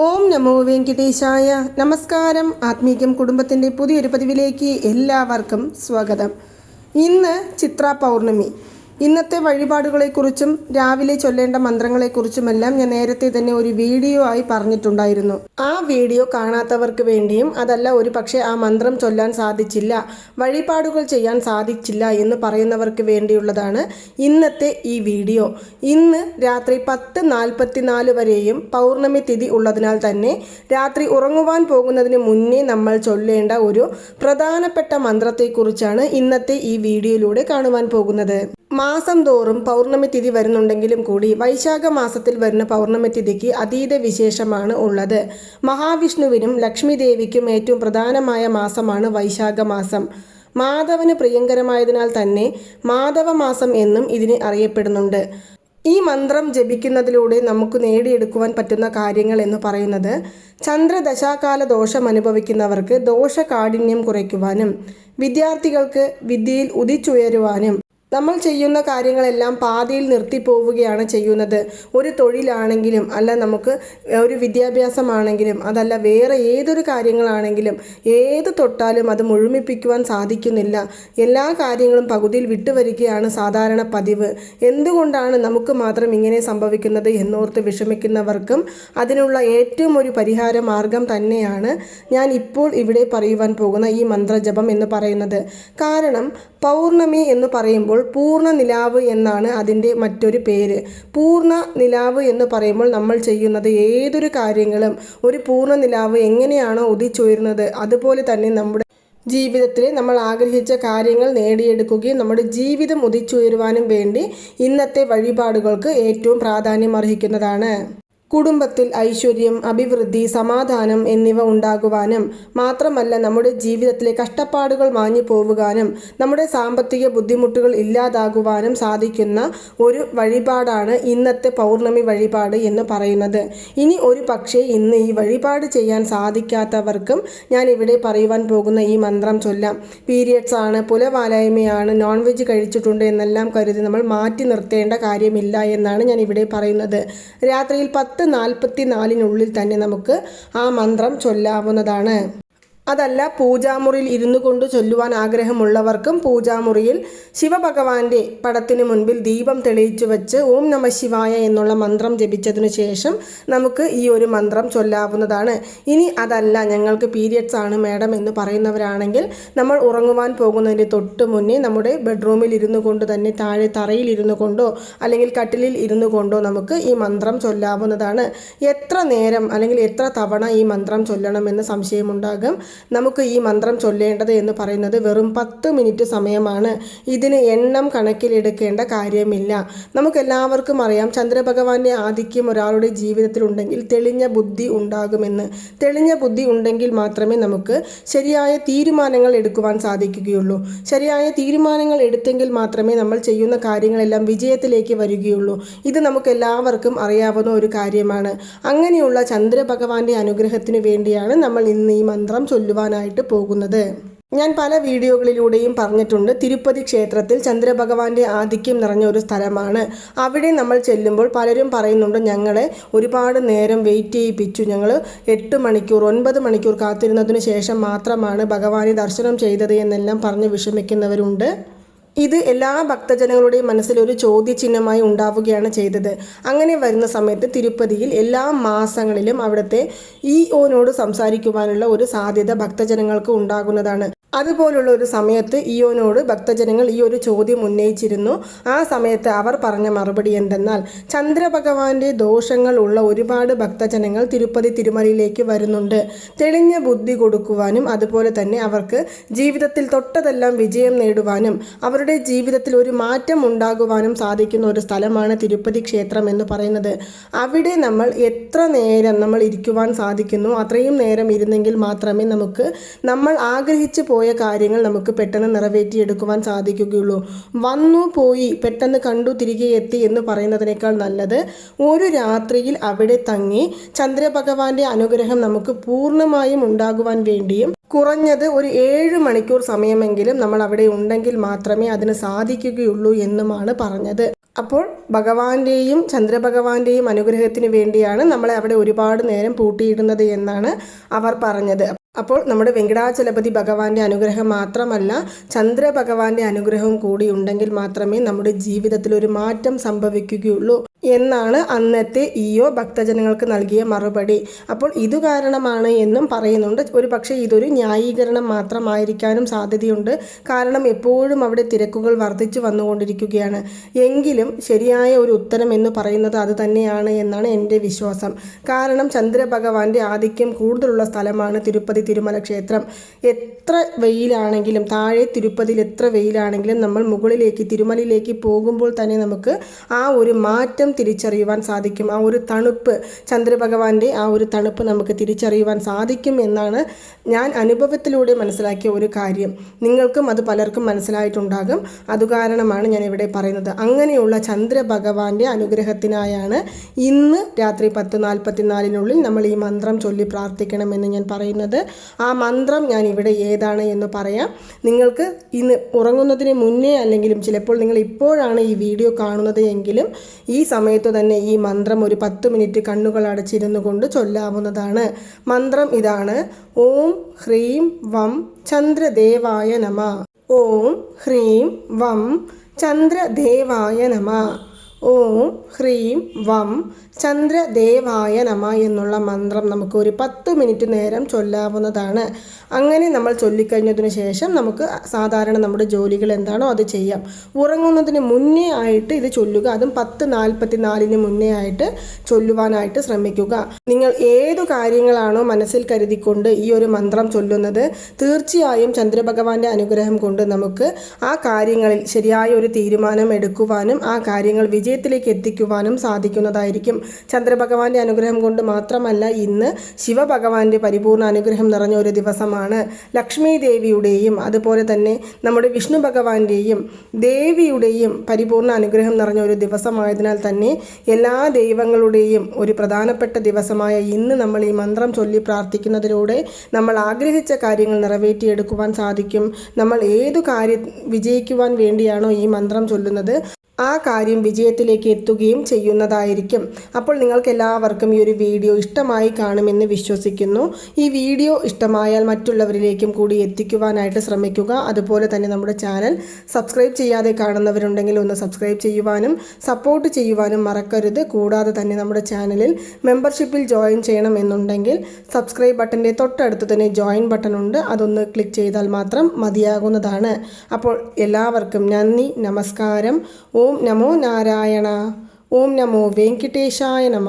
ഓം നമോ വെങ്കിടേശായ. നമസ്കാരം. ആത്മീകം കുടുംബത്തിന്റെ പുതിയൊരു പതിവിലേക്ക് എല്ലാവർക്കും സ്വാഗതം. ഇന്ന് ചിത്ര പൗർണമി. ഇന്നത്തെ വഴിപാടുകളെക്കുറിച്ചും രാവിലെ ചൊല്ലേണ്ട മന്ത്രങ്ങളെക്കുറിച്ചുമെല്ലാം ഞാൻ നേരത്തെ തന്നെ ഒരു വീഡിയോ ആയി പറഞ്ഞിട്ടുണ്ടായിരുന്നു. ആ വീഡിയോ കാണാത്തവർക്ക് വേണ്ടിയും അതല്ല ഒരു പക്ഷേ ആ മന്ത്രം ചൊല്ലാൻ സാധിച്ചില്ല വഴിപാടുകൾ ചെയ്യാൻ സാധിച്ചില്ല എന്ന് പറയുന്നവർക്ക് വേണ്ടിയുള്ളതാണ് ഇന്നത്തെ ഈ വീഡിയോ. ഇന്ന് രാത്രി പത്ത് നാൽപ്പത്തിനാല് വരെയും പൗർണമി തിഥി ഉള്ളതിനാൽ തന്നെ രാത്രി ഉറങ്ങുവാൻ പോകുന്നതിന് മുന്നേ നമ്മൾ ചൊല്ലേണ്ട ഒരു പ്രധാനപ്പെട്ട മന്ത്രത്തെക്കുറിച്ചാണ് ഇന്നത്തെ ഈ വീഡിയോയിലൂടെ കാണുവാൻ പോകുന്നത്. മാസം തോറും പൗർണമി തിഥി വരുന്നുണ്ടെങ്കിലും കൂടി വൈശാഖ മാസത്തിൽ വരുന്ന പൗർണമി തിഥിക്ക് അതീത വിശേഷമാണ് ഉള്ളത്. മഹാവിഷ്ണുവിനും ലക്ഷ്മി ദേവിക്കും ഏറ്റവും പ്രധാനമായ മാസമാണ് വൈശാഖ മാസം. മാധവന് പ്രിയങ്കരമായതിനാൽ തന്നെ മാധവ മാസം എന്നും ഇതിന് അറിയപ്പെടുന്നുണ്ട്. ഈ മന്ത്രം ജപിക്കുന്നതിലൂടെ നമുക്ക് നേടിയെടുക്കുവാൻ പറ്റുന്ന കാര്യങ്ങൾ എന്ന് പറയുന്നത് ചന്ദ്രദശാകാല ദോഷം അനുഭവിക്കുന്നവർക്ക് ദോഷകാഠിന്യം കുറയ്ക്കുവാനും വിദ്യാർത്ഥികൾക്ക് വിദ്യയിൽ ഉദിച്ചുയരുവാനും നമ്മൾ ചെയ്യുന്ന കാര്യങ്ങളെല്ലാം പാതിയിൽ നിർത്തിപ്പോവുകയാണ് ചെയ്യുന്നത്. ഒരു തൊഴിലാണെങ്കിലും അല്ല നമുക്ക് ഒരു വിദ്യാഭ്യാസമാണെങ്കിലും അതല്ല വേറെ ഏതൊരു കാര്യങ്ങളാണെങ്കിലും ഏത് തൊട്ടാലും അത് മുഴുമിപ്പിക്കുവാൻ സാധിക്കുന്നില്ല. എല്ലാ കാര്യങ്ങളും പകുതിയിൽ വിട്ടുവരികയാണ് സാധാരണ പതിവ്. എന്തുകൊണ്ടാണ് നമുക്ക് മാത്രം ഇങ്ങനെ സംഭവിക്കുന്നത് എന്നോർത്ത് വിഷമിക്കുന്നവർക്കും അതിനുള്ള ഏറ്റവും ഒരു പരിഹാര മാർഗം തന്നെയാണ് ഞാൻ ഇപ്പോൾ ഇവിടെ പറയുവാൻ പോകുന്ന ഈ മന്ത്രജപം എന്ന് പറയുന്നത്. കാരണം പൗർണമി എന്ന് പറയുമ്പോൾ പൂർണ നിലാവ് എന്നാണ് അതിന്റെ മറ്റൊരു പേര്. പൂർണ നിലാവ് എന്ന് പറയുമ്പോൾ നമ്മൾ ചെയ്യുന്നത് ഏതൊരു കാര്യങ്ങളും ഒരു പൂർണ നിലാവ് എങ്ങനെയാണോ ഉദിച്ചുയരുന്നത് അതുപോലെ തന്നെ നമ്മുടെ ജീവിതത്തിൽ നമ്മൾ ആഗ്രഹിച്ച കാര്യങ്ങൾ നേടിയെടുക്കുകയും നമ്മുടെ ജീവിതം ഉദിച്ചുയരുവാനും വേണ്ടി ഇന്നത്തെ വഴിപാടുകൾക്ക് ഏറ്റവും പ്രാധാന്യം അർഹിക്കുന്നതാണ്. കുടുംബത്തിൽ ഐശ്വര്യം അഭിവൃദ്ധി സമാധാനം എന്നിവ ഉണ്ടാകുവാനും മാത്രമല്ല നമ്മുടെ ജീവിതത്തിലെ കഷ്ടപ്പാടുകൾ മാഞ്ഞു പോവുവാനും നമ്മുടെ സാമ്പത്തിക ബുദ്ധിമുട്ടുകൾ ഇല്ലാതാകുവാനും സാധിക്കുന്ന ഒരു വഴിപാടാണ് ഇന്നത്തെ പൗർണമി വഴിപാട് എന്ന് പറയുന്നത്. ഇനി ഒരു പക്ഷേ ഇന്ന് ഈ വഴിപാട് ചെയ്യാൻ സാധിക്കാത്തവർക്കും ഞാൻ ഇവിടെ പറയുവാൻ പോകുന്ന ഈ മന്ത്രം ചൊല്ലാം. പീരിയഡ്സ് ആണ് പുലവാലായ്മയാണ് നോൺ വെജ് കഴിച്ചിട്ടുണ്ട് എന്നെല്ലാം കരുതി നമ്മൾ മാറ്റി നിർത്തേണ്ട കാര്യമില്ല എന്നാണ് ഞാൻ ഇവിടെ പറയുന്നത്. രാത്രിയിൽ പത്ത് നാൽപ്പത്തി നാലിനുള്ളിൽ തന്നെ നമുക്ക് ആ മന്ത്രം ചൊല്ലാവുന്നതാണ്. അതല്ല പൂജാമുറിയിൽ ഇരുന്നു കൊണ്ട് ചൊല്ലുവാൻ ആഗ്രഹമുള്ളവർക്കും പൂജാമുറിയിൽ ശിവഭഗവാന്റെ പടത്തിന് മുൻപിൽ ദീപം തെളിയിച്ചു വെച്ച് ഓം നമ ശിവായ എന്നുള്ള മന്ത്രം ജപിച്ചതിനു ശേഷം നമുക്ക് ഈ ഒരു മന്ത്രം ചൊല്ലാവുന്നതാണ്. ഇനി അതല്ല ഞങ്ങൾക്ക് പീരിയഡ്സ് ആണ് മാഡം എന്ന് പറയുന്നവരാണെങ്കിൽ നമ്മൾ ഉറങ്ങുവാൻ പോകുന്നതിന്റെ തൊട്ട് മുന്നേ നമ്മുടെ ബെഡ്റൂമിൽ ഇരുന്നു കൊണ്ട് തന്നെ താഴെ തറയിൽ ഇരുന്നു കൊണ്ടോ അല്ലെങ്കിൽ കട്ടിലിൽ ഇരുന്നു കൊണ്ടോ നമുക്ക് ഈ മന്ത്രം ചൊല്ലാവുന്നതാണ്. എത്ര നേരം അല്ലെങ്കിൽ എത്ര തവണ ഈ മന്ത്രം ചൊല്ലണമെന്ന് സംശയമുണ്ടാകും. നമുക്ക് ഈ മന്ത്രം ചൊല്ലേണ്ടത് എന്ന് പറയുന്നത് വെറും പത്ത് മിനിറ്റ് സമയമാണ്. ഇതിന് എണ്ണം കണക്കിലെടുക്കേണ്ട കാര്യമില്ല. നമുക്കെല്ലാവർക്കും അറിയാം ചന്ദ്രഭഗവാന്റെ ആധിക്യം ഒരാളുടെ ജീവിതത്തിലുണ്ടെങ്കിൽ തെളിഞ്ഞ ബുദ്ധി ഉണ്ടാകുമെന്ന്. തെളിഞ്ഞ ബുദ്ധി ഉണ്ടെങ്കിൽ മാത്രമേ നമുക്ക് ശരിയായ തീരുമാനങ്ങൾ എടുക്കുവാൻ സാധിക്കുകയുള്ളൂ. ശരിയായ തീരുമാനങ്ങൾ എടുത്തെങ്കിൽ മാത്രമേ നമ്മൾ ചെയ്യുന്ന കാര്യങ്ങളെല്ലാം വിജയത്തിലേക്ക് വരികയുള്ളൂ. ഇത് നമുക്ക് എല്ലാവർക്കും അറിയാവുന്ന ഒരു കാര്യമാണ്. അങ്ങനെയുള്ള ചന്ദ്രഭഗവാന്റെ അനുഗ്രഹത്തിനു വേണ്ടിയാണ് നമ്മൾ ഇന്ന് ഈ മന്ത്രം ചൊല്ലുവാനായിട്ട് പോകുന്നത്. ഞാൻ പല വീഡിയോകളിലൂടെയും പറഞ്ഞിട്ടുണ്ട് തിരുപ്പതി ക്ഷേത്രത്തിൽ ചന്ദ്രഭഗവാന്റെ ആധിക്യം നിറഞ്ഞ ഒരു സ്ഥലമാണ്. അവിടെ നമ്മൾ ചെല്ലുമ്പോൾ പലരും പറയുന്നുണ്ട് ഞങ്ങളെ ഒരുപാട് നേരം വെയിറ്റ് ചെയ്യിപ്പിച്ചു. ഞങ്ങൾ എട്ട് മണിക്കൂർ ഒൻപത് മണിക്കൂർ കാത്തിരുന്നതിന് ശേഷം മാത്രമാണ് ഭഗവാനെ ദർശനം ചെയ്തത് എന്നെല്ലാം പറഞ്ഞ് വിഷമിക്കുന്നവരുണ്ട്. ഇത് എല്ലാ ഭക്തജനങ്ങളുടെയും മനസ്സിൽ ഒരു ചോദ്യചിഹ്നമായി ഉണ്ടാവുകയാണ് ചെയ്തത്. അങ്ങനെ വരുന്ന സമയത്ത് തിരുപ്പതിയിൽ എല്ലാ മാസങ്ങളിലും അവിടുത്തെ ഇ ഓനോട് സംസാരിക്കുവാനുള്ള ഒരു സാധ്യത ഭക്തജനങ്ങൾക്ക് ഉണ്ടാകുന്നതാണ്. അതുപോലുള്ള ഒരു സമയത്ത് ഇയോനോട് ഭക്തജനങ്ങൾ ഈ ഒരു ചോദ്യം ഉന്നയിച്ചിരുന്നു. ആ സമയത്ത് അവർ പറഞ്ഞ മറുപടി എന്തെന്നാൽ ചന്ദ്രഭഗവാന്റെ ദോഷങ്ങൾ ഉള്ള ഒരുപാട് ഭക്തജനങ്ങൾ തിരുപ്പതി തിരുമലയിലേക്ക് വരുന്നുണ്ട്. തെളിഞ്ഞ ബുദ്ധി കൊടുക്കുവാനും അതുപോലെ തന്നെ അവർക്ക് ജീവിതത്തിൽ തൊട്ടതെല്ലാം വിജയം നേടുവാനും അവരുടെ ജീവിതത്തിൽ ഒരു മാറ്റം ഉണ്ടാകുവാനും സാധിക്കുന്ന ഒരു സ്ഥലമാണ് തിരുപ്പതി ക്ഷേത്രം എന്ന് പറയുന്നത്. അവിടെ നമ്മൾ എത്ര നേരം നമ്മൾ ഇരിക്കുവാൻ സാധിക്കുന്നു അത്രയും നേരം ഇരുന്നെങ്കിൽ മാത്രമേ നമുക്ക് നമ്മൾ ആഗ്രഹിച്ചു പോയ കാര്യങ്ങൾ നമുക്ക് പെട്ടെന്ന് നിറവേറ്റിയെടുക്കുവാൻ സാധിക്കുകയുള്ളൂ. വന്നു പോയി പെട്ടെന്ന് കണ്ടു തിരികെ എത്തി എന്ന് പറയുന്നതിനേക്കാൾ നല്ലത് ഒരു രാത്രിയിൽ അവിടെ തങ്ങി ചന്ദ്രഭഗവാന്റെ അനുഗ്രഹം നമുക്ക് പൂർണമായും ഉണ്ടാകുവാൻ വേണ്ടിയും കുറഞ്ഞത് ഒരു ഏഴ് മണിക്കൂർ സമയമെങ്കിലും നമ്മൾ അവിടെ ഉണ്ടെങ്കിൽ മാത്രമേ അതിന് സാധിക്കുകയുള്ളൂ എന്നുമാണ് പറഞ്ഞത്. അപ്പോൾ ഭഗവാന്റെയും ചന്ദ്രഭഗവാന്റെയും അനുഗ്രഹത്തിന് വേണ്ടിയാണ് നമ്മളെ അവിടെ ഒരുപാട് നേരം പൂട്ടിയിടുന്നത് എന്നാണ് അവർ പറഞ്ഞത്. അപ്പോൾ നമ്മുടെ വെങ്കടാചലപതി ഭഗവാന്റെ അനുഗ്രഹം മാത്രമല്ല ചന്ദ്ര ഭഗവാന്റെ അനുഗ്രഹം കൂടി ഉണ്ടെങ്കിൽ മാത്രമേ നമ്മുടെ ജീവിതത്തിൽ ഒരു മാറ്റം സംഭവിക്കുകയുള്ളൂ എന്നാണ് അന്നത്തെ ഈയോ ഭക്തജനങ്ങൾക്ക് നൽകിയ മറുപടി. അപ്പോൾ ഇതു കാരണമാണ് എന്നും പറയുന്നുണ്ട്. ഒരു പക്ഷേ ഇതൊരു ന്യായീകരണം മാത്രമായിരിക്കാനും സാധ്യതയുണ്ട്. കാരണം എപ്പോഴും അവിടെ തിരക്കുകൾ വർദ്ധിച്ചു വന്നുകൊണ്ടിരിക്കുകയാണ്. എങ്കിലും ശരിയായ ഒരു ഉത്തരം എന്ന് പറയുന്നത് അത് തന്നെയാണ് എന്നാണ് എന്റെ വിശ്വാസം. കാരണം ചന്ദ്രഭഗവാന്റെ ആധിക്യം കൂടുതലുള്ള സ്ഥലമാണ് തിരുപ്പതി തിരുമല ക്ഷേത്രം എത്ര വെയിലാണെങ്കിലും താഴെ തിരുപ്പതിയിൽ എത്ര വെയിലാണെങ്കിലും നമ്മൾ മുകളിലേക്ക് തിരുമലയിലേക്ക് പോകുമ്പോൾ തന്നെ നമുക്ക് ആ ഒരു മാറ്റം തിരിച്ചറിയുവാൻ സാധിക്കും. ആ ഒരു തണുപ്പ് ചന്ദ്രഭഗവാന്റെ ആ ഒരു തണുപ്പ് നമുക്ക് തിരിച്ചറിയുവാൻ സാധിക്കും എന്നാണ് ഞാൻ അനുഭവത്തിലൂടെ മനസ്സിലാക്കിയ ഒരു കാര്യം. നിങ്ങൾക്കും അത് പലർക്കും മനസ്സിലായിട്ടുണ്ടാകും. അതുകാരണമാണ് ഞാൻ ഇവിടെ പറയുന്നത്. അങ്ങനെയുള്ള ചന്ദ്രഭഗവാന്റെ അനുഗ്രഹത്തിനായാണ് ഇന്ന് രാത്രി പത്ത് നാൽപ്പത്തിനാലിനുള്ളിൽ നമ്മൾ ഈ മന്ത്രം ചൊല്ലി പ്രാർത്ഥിക്കണമെന്ന് ഞാൻ പറയുന്നത്. ആ മന്ത്രം ഞാൻ ഇവിടെ ഏതാണ് എന്ന് പറയാം. നിങ്ങൾക്ക് ഇന്ന് ഉറങ്ങുന്നതിന് മുന്നേ അല്ലെങ്കിലും ചിലപ്പോൾ നിങ്ങൾ ഇപ്പോഴാണ് ഈ വീഡിയോ കാണുന്നത് എങ്കിലും ഈ സമയത്ത് തന്നെ ഈ മന്ത്രം ഒരു പത്ത് മിനിറ്റ് കണ്ണുകൾ അടച്ചിരുന്നു കൊണ്ട് ചൊല്ലാവുന്നതാണ്. മന്ത്രം ഇതാണ്. ഓം ഹ്രീം വം ചന്ദ്രദേവായ നമ. ഓം ഹ്രീം വം ചന്ദ്രദേവായ നമ. ഓം ഹ്രീം വം ചന്ദ്രദേവായ നമ എന്നുള്ള മന്ത്രം നമുക്ക് ഒരു പത്ത് മിനിറ്റ് നേരം ചൊല്ലാവുന്നതാണ്. അങ്ങനെ നമ്മൾ ചൊല്ലിക്കഴിഞ്ഞതിന് ശേഷം നമുക്ക് സാധാരണ നമ്മുടെ ജോലികൾ എന്താണോ അത് ചെയ്യാം. ഉറങ്ങുന്നതിന് മുന്നേ ആയിട്ട് ഇത് ചൊല്ലുക അതും പത്ത് നാൽപ്പത്തി നാലിന് മുന്നേ ആയിട്ട് ചൊല്ലുവാനായിട്ട് ശ്രമിക്കുക. നിങ്ങൾ ഏതു കാര്യങ്ങളാണോ മനസ്സിൽ കരുതിക്കൊണ്ട് ഈ ഒരു മന്ത്രം ചൊല്ലുന്നത് തീർച്ചയായും ചന്ദ്രഭഗവാന്റെ അനുഗ്രഹം കൊണ്ട് നമുക്ക് ആ കാര്യങ്ങളിൽ ശരിയായ ഒരു തീരുമാനം എടുക്കുവാനും ആ കാര്യങ്ങൾ വിജയത്തിലേക്ക് എത്തിക്കുവാനും സാധിക്കുന്നതായിരിക്കും. ചന്ദ്രഭഗവാന്റെ അനുഗ്രഹം കൊണ്ട് മാത്രമല്ല ഇന്ന് ശിവഭഗവാന്റെ പരിപൂർണ അനുഗ്രഹം നിറഞ്ഞ ഒരു ദിവസമാണ് ലക്ഷ്മി ദേവിയുടെയും അതുപോലെ തന്നെ നമ്മുടെ വിഷ്ണു ഭഗവാന്റെയും ദേവിയുടെയും പരിപൂർണ അനുഗ്രഹം നിറഞ്ഞ ഒരു ദിവസമായതിനാൽ തന്നെ എല്ലാ ദൈവങ്ങളുടെയും ഒരു പ്രധാനപ്പെട്ട ദിവസമായ ഇന്ന് നമ്മൾ ഈ മന്ത്രം ചൊല്ലി പ്രാർത്ഥിക്കുന്നതിലൂടെ നമ്മൾ ആഗ്രഹിച്ച കാര്യങ്ങൾ നിറവേറ്റിയെടുക്കുവാൻ സാധിക്കും. നമ്മൾ ഏതു കാര്യം വിജയിക്കുവാൻ വേണ്ടിയാണോ ഈ മന്ത്രം ചൊല്ലുന്നത്. ആ കാര്യം വിജയത്തിലേക്ക് എത്തുകയും ചെയ്യുന്നതായിരിക്കും. അപ്പോൾ നിങ്ങൾക്ക് എല്ലാവർക്കും ഈ ഒരു വീഡിയോ ഇഷ്ടമായി കാണുമെന്ന് വിശ്വസിക്കുന്നു. ഈ വീഡിയോ ഇഷ്ടമായാൽ മറ്റുള്ളവരിലേക്കും കൂടി എത്തിക്കുവാനായിട്ട് ശ്രമിക്കുക. അതുപോലെ തന്നെ നമ്മുടെ ചാനൽ സബ്സ്ക്രൈബ് ചെയ്യാതെ കാണുന്നവരുണ്ടെങ്കിൽ ഒന്ന് സബ്സ്ക്രൈബ് ചെയ്യുവാനും സപ്പോർട്ട് ചെയ്യുവാനും മറക്കരുത്. കൂടാതെ തന്നെ നമ്മുടെ ചാനലിൽ മെമ്പർഷിപ്പിൽ ജോയിൻ ചെയ്യണമെന്നുണ്ടെങ്കിൽ സബ്സ്ക്രൈബ് ബട്ടന്റെ തൊട്ടടുത്ത് തന്നെ ജോയിൻ ബട്ടൺ ഉണ്ട്. അതൊന്ന് ക്ലിക്ക് ചെയ്താൽ മാത്രം മതിയാകുന്നതാണ്. അപ്പോൾ എല്ലാവർക്കും നന്ദി നമസ്കാരം. ഓം നമോ നാരായണ. ഓം നമോ വെങ്കിട്ടേശായ നമ.